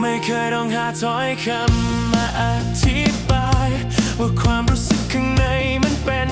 ไม่เคยต้องหาถ้อยคำมาอธิบาย ว่าความรู้สึกข้างในมันเป็น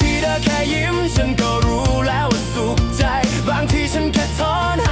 ทีเธอแค่ยิ้ม ฉันก็รู้แล้วว่าสุขใจ บางทีฉันแค่ท้อน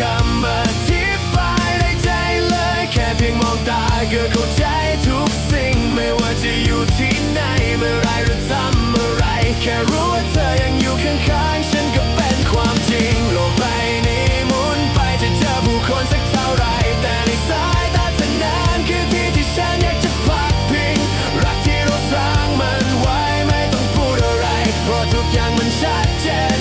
คำอธิบายในใจเลย แค่เพียงมองตาก็เข้าใจทุกสิ่ง ไม่ว่าจะอยู่ที่ไหนเมื่อไรหรือทำอะไร แค่รู้ว่าเธอยังอยู่ข้างๆ ฉันก็เป็นความจริง โลกใบนี้หมุนไปจะเจอผู้คนสักเท่าไร แต่ในสายตาเธนั้นคือที่ที่ฉันอยากจะพักพิง รักที่เราสร้างมันไว้ไม่ต้องพูดอะไร เพราะทุกอย่างมันชัดเจน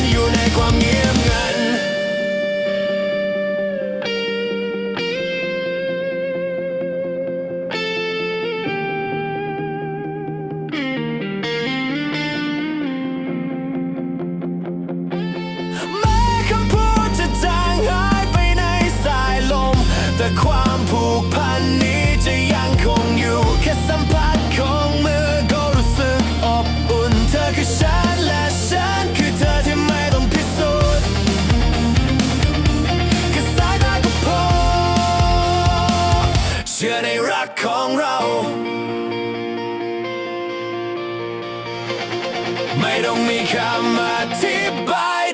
ความผูกพันนี้จะยังคงอยู่แค่สัมผัสของมือก็รู้สึกอบอุ่นเธอคือฉันและฉันคือเธอที่ไม่ต้องพิสูจน์แค่สายตาก็พอเชื่อในรักของเรา ไม่ต้องมีคำอธิบาย